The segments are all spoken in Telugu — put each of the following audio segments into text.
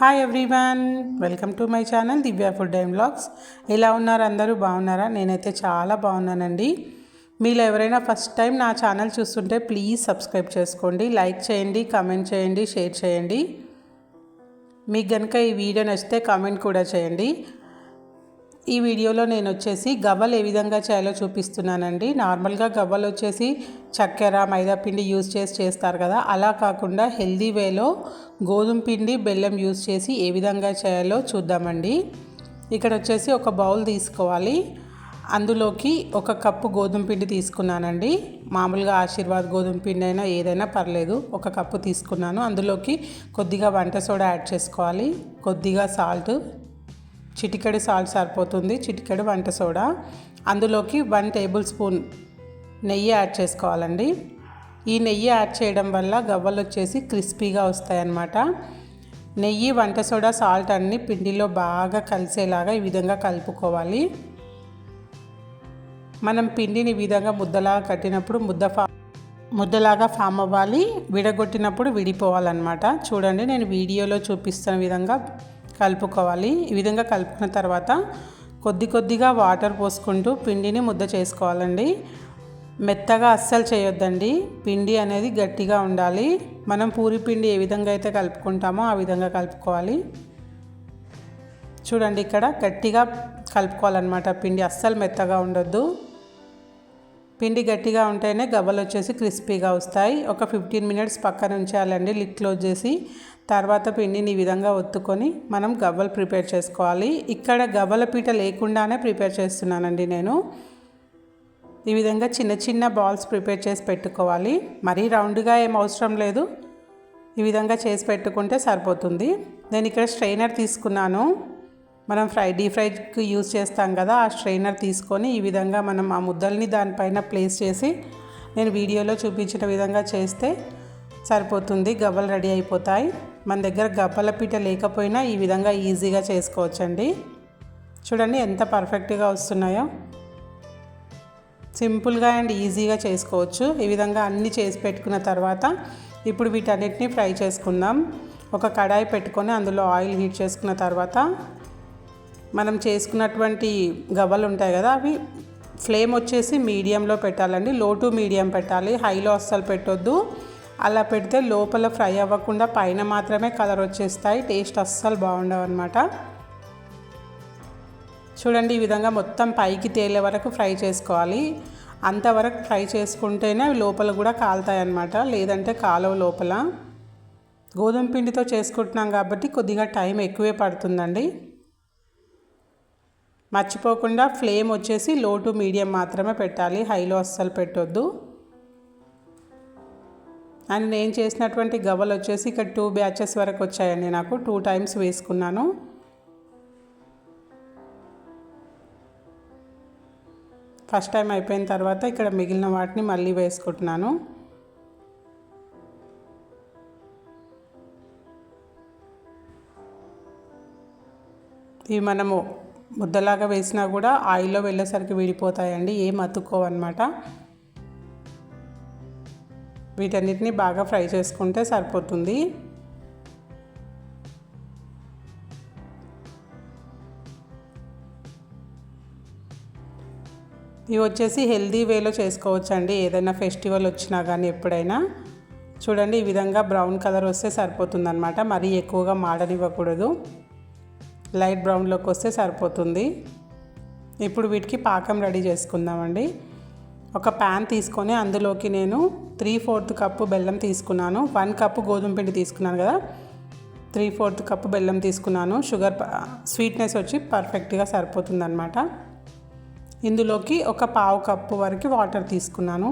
Hi everyone welcome to my channel Divya food and blogs ఎలా ఉన్నారు అందరూ? బాగున్నారా? నేనైతే చాలా బాగున్నానండి. మీరు ఎవరైనా ఫస్ట్ టైం నా ఛానల్ చూస్తుంటే ప్లీజ్ సబ్స్క్రైబ్ చేసుకోండి లైక్ చేయండి కమెంట్ చేయండి షేర్ చేయండి. మీకు కనుక ఈ వీడియో నచ్చితే కామెంట్ కూడా చేయండి. ఈ వీడియోలో నేను వచ్చేసి గవ్వలు ఏ విధంగా చేయాలో చూపిస్తున్నానండి. నార్మల్గా గవ్వలు వచ్చేసి చక్కెర మైదా పిండి యూజ్ చేసి చేస్తారు కదా. అలా కాకుండా హెల్దీ వేలో గోధుమ పిండి బెల్లం యూజ్ చేసి ఏ విధంగా చేయాలో చూద్దామండి. ఇక్కడ వచ్చేసి ఒక బౌల్ తీసుకోవాలి. అందులోకి ఒక కప్పు గోధుమ పిండి తీసుకున్నానండి. మామూలుగా ఆశీర్వాద్ గోధుమ పిండి అయినా ఏదైనా పర్లేదు. ఒక కప్పు తీసుకున్నాను. అందులోకి కొద్దిగా వంట సోడా యాడ్ చేసుకోవాలి. కొద్దిగా సాల్ట్ చిటికెడు సాల్ట్ సరిపోతుంది చిటికెడు వంట సోడా. అందులోకి వన్ టేబుల్ స్పూన్ నెయ్యి యాడ్ చేసుకోవాలండి. ఈ నెయ్యి యాడ్ చేయడం వల్ల గవ్వలు వచ్చేసి క్రిస్పీగా వస్తాయన్నమాట. నెయ్యి వంట సోడా సాల్ట్ అన్ని పిండిలో బాగా కలిసేలాగా ఈ విధంగా కలుపుకోవాలి. మనం పిండిని ఈ విధంగా ముద్దలాగా కట్టినప్పుడు ముద్ద ఫా ముద్దలాగా ఫామ్ అవ్వాలి. విడగొట్టినప్పుడు విడిపోవాలన్నమాట. చూడండి నేను వీడియోలో చూపిస్తున్న విధంగా కలుపుకోవాలి. ఈ విధంగా కలుపుకున్న తర్వాత కొద్ది కొద్దిగా వాటర్ పోసుకుంటూ పిండిని ముద్ద చేసుకోవాలండి. మెత్తగా అస్సలు చేయొద్దండి. పిండి అనేది గట్టిగా ఉండాలి. మనం పూరి పిండి ఏ విధంగా అయితే కలుపుకుంటామో ఆ విధంగా కలుపుకోవాలి. చూడండి ఇక్కడ గట్టిగా కలుపుకోవాలన్నమాట. పిండి అస్సలు మెత్తగా ఉండొద్దు. పిండి గట్టిగా ఉంటేనే గవ్వలు వచ్చేసి క్రిస్పీగా వస్తాయి. ఒక ఫిఫ్టీన్ మినిట్స్ పక్కన ఉంచాలండి లిడ్ క్లోజ్ చేసి తర్వాత పిండిని ఈ విధంగా ఒత్తుకొని మనం గవ్వలు ప్రిపేర్ చేసుకోవాలి. ఇక్కడ గవ్వల పీట లేకుండానే ప్రిపేర్ చేస్తున్నానండి నేను. ఈ విధంగా చిన్న చిన్న బాల్స్ ప్రిపేర్ చేసి పెట్టుకోవాలి. మరీ రౌండ్గా ఏం అవసరం లేదు. ఈ విధంగా చేసి పెట్టుకుంటే సరిపోతుంది. నేను ఇక్కడ స్ట్రైనర్ తీసుకున్నాను. మనం ఫ్రై డీ ఫ్రైకి యూజ్ చేస్తాం కదా ఆ స్ట్రైనర్ తీసుకొని ఈ విధంగా మనం ఆ ముద్దల్ని దానిపైన ప్లేస్ చేసి నేను వీడియోలో చూపించిన విధంగా చేస్తే సరిపోతుంది. గవ్వలు రెడీ అయిపోతాయి. మన దగ్గర గవ్వల పీట లేకపోయినా ఈ విధంగా ఈజీగా చేసుకోవచ్చండి. చూడండి ఎంత పర్ఫెక్ట్గా వస్తున్నాయో. సింపుల్గా అండ్ ఈజీగా చేసుకోవచ్చు. ఈ విధంగా అన్నీ చేసి పెట్టుకున్న తర్వాత ఇప్పుడు వీటన్నిటిని ఫ్రై చేసుకుందాం. ఒక కడాయి పెట్టుకొని అందులో ఆయిల్ హీట్ చేసుకున్న తర్వాత మనం చేసుకున్నటువంటి గవ్వలు ఉంటాయి కదా అవి ఫ్లేమ్ వచ్చేసి మీడియంలో పెట్టాలండి. లో టు మీడియం పెట్టాలి. హైలో అస్సలు పెట్టొద్దు. అలా పెడితే లోపల ఫ్రై అవ్వకుండా పైన మాత్రమే కలర్ వచ్చేస్తాయి. టేస్ట్ అస్సలు బాగుండవు అనమాట చూడండి ఈ విధంగా మొత్తం పైకి తేలే వరకు ఫ్రై చేసుకోవాలి. అంతవరకు ఫ్రై చేసుకుంటేనే అవి లోపల కూడా కాలుతాయి అన్నమాట. లేదంటే కాలువ లోపల. గోధుమ పిండితో చేసుకుంటున్నాం కాబట్టి కొద్దిగా టైం ఎక్కువే పడుతుందండి. మర్చిపోకుండా ఫ్లేమ్ వచ్చేసి లో టు మీడియం మాత్రమే పెట్టాలి. హైలో అస్సలు పెట్టొద్దు. అండ్ నేను చేసినటువంటి గవ్వలు వచ్చేసి ఇక్కడ టూ బ్యాచెస్ వరకు వచ్చాయండి నాకు. టూ టైమ్స్ వేసుకున్నాను. ఫస్ట్ టైం అయిపోయిన తర్వాత ఇక్కడ మిగిలిన వాటిని మళ్ళీ వేసుకుంటున్నాను. ఇవి మనము ముద్దలాగా వేసినా కూడా ఆయిల్లో వెళ్ళేసరికి విడిపోతాయండి ఏం అతుక్కోవన్నమాట. వీటన్నిటిని బాగా ఫ్రై చేసుకుంటే సరిపోతుంది. ఇవి వచ్చేసి హెల్దీ వేలో చేసుకోవచ్చండి. ఏదైనా ఫెస్టివల్ వచ్చినా కానీ ఎప్పుడైనా. చూడండి ఈ విధంగా బ్రౌన్ కలర్ వస్తే సరిపోతుందన్నమాట. మరీ ఎక్కువగా మాడనివ్వకూడదు. లైట్ బ్రౌన్లోకి వస్తే సరిపోతుంది. ఇప్పుడు వీటికి పాకం రెడీ చేసుకుందామండి. ఒక ప్యాన్ తీసుకొని అందులోకి నేను త్రీ ఫోర్త్ కప్పు బెల్లం తీసుకున్నాను. వన్ కప్పు గోధుమ పిండి తీసుకున్నాను కదా. త్రీ ఫోర్త్ కప్పు బెల్లం తీసుకున్నాను. షుగర్ స్వీట్నెస్ వచ్చి పర్ఫెక్ట్గా సరిపోతుందనమాట ఇందులోకి ఒక పావు కప్పు వరకు వాటర్ తీసుకున్నాను.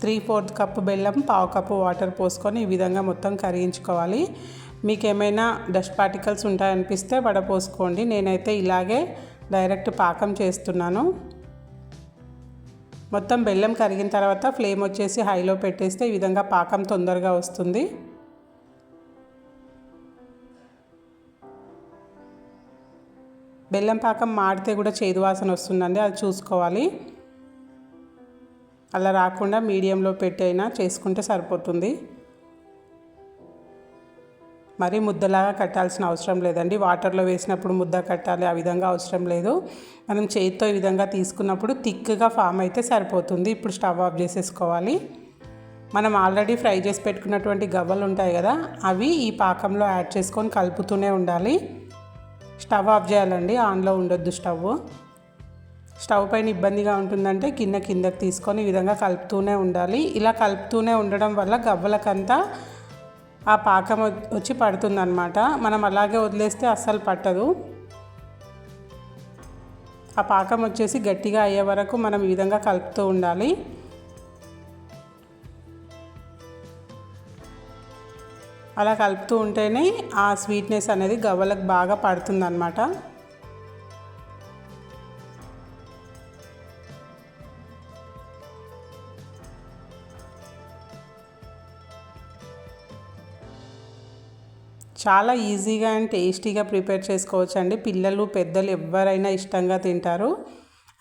త్రీ ఫోర్త్ కప్పు బెల్లం పావు కప్పు వాటర్ పోసుకొని ఈ విధంగా మొత్తం కరిగించుకోవాలి. మీకు ఏమైనా డస్ట్ పార్టికల్స్ ఉంటాయనిపిస్తే వడపోసుకోండి. నేనైతే ఇలాగే డైరెక్ట్ పాకం చేస్తున్నాను. మొత్తం బెల్లం కరిగిన తర్వాత ఫ్లేమ్ వచ్చేసి హైలో పెట్టేస్తే ఈ విధంగా పాకం తొందరగా వస్తుంది. బెల్లం పాకం మాడితే కూడా చేదు వాసన వస్తుందండి అది చూసుకోవాలి. అలా రాకుండా మీడియంలో పెట్టి అయినా చేసుకుంటే సరిపోతుంది. మరీ ముద్దలాగా కట్టాల్సిన అవసరం లేదండి. వాటర్లో వేసినప్పుడు ముద్ద కట్టాలి ఆ విధంగా అవసరం లేదు. మనం చేతితో ఈ విధంగా తీసుకున్నప్పుడు థిక్గా ఫామ్ అయితే సరిపోతుంది. ఇప్పుడు స్టవ్ ఆఫ్ చేసేసుకోవాలి. మనం ఆల్రెడీ ఫ్రై చేసి పెట్టుకున్నటువంటి గవ్వలు ఉంటాయి కదా అవి ఈ పాకంలో యాడ్ చేసుకొని కలుపుతూనే ఉండాలి. స్టవ్ ఆఫ్ చేయాలండి ఆన్లో ఉండొద్దు స్టవ్. స్టవ్ పైన ఇబ్బందిగా ఉంటుందంటే కింద కిందకి తీసుకొని ఈ విధంగా కలుపుతూనే ఉండాలి. ఇలా కలుపుతూనే ఉండడం వల్ల గవ్వలకంతా ఆ పాకం వచ్చి పడుతుందన్నమాట. మనం అలాగే వదిలేస్తే అస్సలు పట్టదు. ఆ పాకం వచ్చేసి గట్టిగా అయ్యే వరకు మనం ఈ విధంగా కలుపుతూ ఉండాలి. అలా కలుపుతూ ఉంటేనే ఆ స్వీట్నెస్ అనేది గవ్వలకు బాగా పడుతుందన్నమాట. చాలా ఈజీగా అండ్ టేస్టీగా ప్రిపేర్ చేసుకోవచ్చు అండి పిల్లలు పెద్దలు ఎవరైనా ఇష్టంగా తింటారు.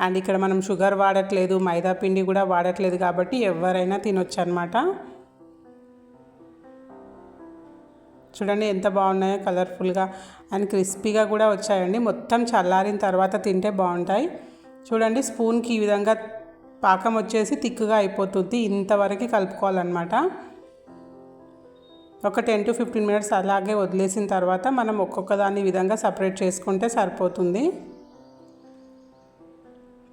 అండ్ ఇక్కడ మనం షుగర్ వాడట్లేదు మైదా పిండి కూడా వాడట్లేదు కాబట్టి ఎవరైనా తినొచ్చు అనమాట చూడండి ఎంత బాగున్నాయో కలర్ఫుల్గా అండ్ క్రిస్పీగా కూడా వచ్చాయండి. మొత్తం చల్లారిన తర్వాత తింటే బాగుంటాయి. చూడండి స్పూన్కి ఈ విధంగా పాకం వచ్చేసి తిక్కుగా అయిపోతుంది. ఇంతవరకు కలుపుకోవాలన్నమాట. ఒక టెన్ టు ఫిఫ్టీన్ మినిట్స్ అలాగే వదిలేసిన తర్వాత మనం ఒక్కొక్క దాన్ని విధంగా సపరేట్ చేసుకుంటే సరిపోతుంది.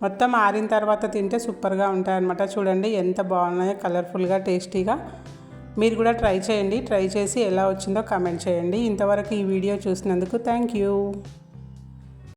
మొత్తం ఆరిన తర్వాత తింటే సూపర్గా ఉంటాయన్నమాట. చూడండి ఎంత బాగున్నాయో కలర్ఫుల్గా టేస్టీగా. మీరు కూడా ట్రై చేయండి. ట్రై చేసి ఎలా వచ్చిందో కామెంట్ చేయండి. ఇంతవరకు ఈ వీడియో చూసినందుకు థ్యాంక్ యూ.